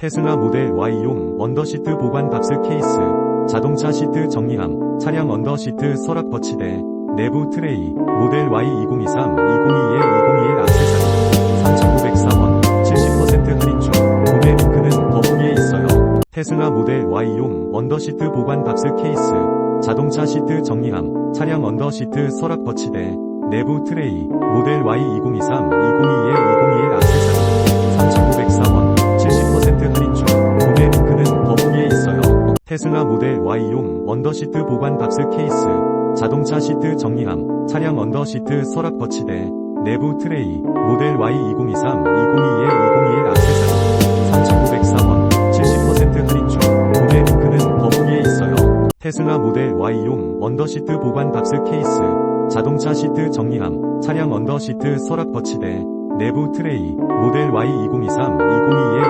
테슬라 모델 Y용 언더시트 보관 밥스 케이스, 자동차 시트 정리함, 차량 언더시트 서랍 거치대, 내부 트레이, 모델 Y2023, 2022에 2021 악세사리, 3,904원, 70% 할인 중, 구매 링크는 더보기에 있어요. 테슬라 모델 Y용 언더시트 보관 밥스 케이스, 자동차 시트 정리함, 차량 언더시트 서랍 거치대, 내부 트레이, 모델 Y2023, 2022에 2021악 테슬라 모델 Y용 언더시트 보관 밥스 케이스, 자동차 시트 정리함, 차량 언더시트 서랍 거치대, 내부 트레이, 모델 Y2023, 2022에 2021 악세사리, 3,904원, 70% 할인 중, 구매 링크는 더보기에 있어요. 테슬라 모델 Y용 언더시트 보관 밥스 케이스, 자동차 시트 정리함, 차량 언더시트 서랍 거치대, 내부 트레이, 모델 Y2023, 2022에 2021 악세사리,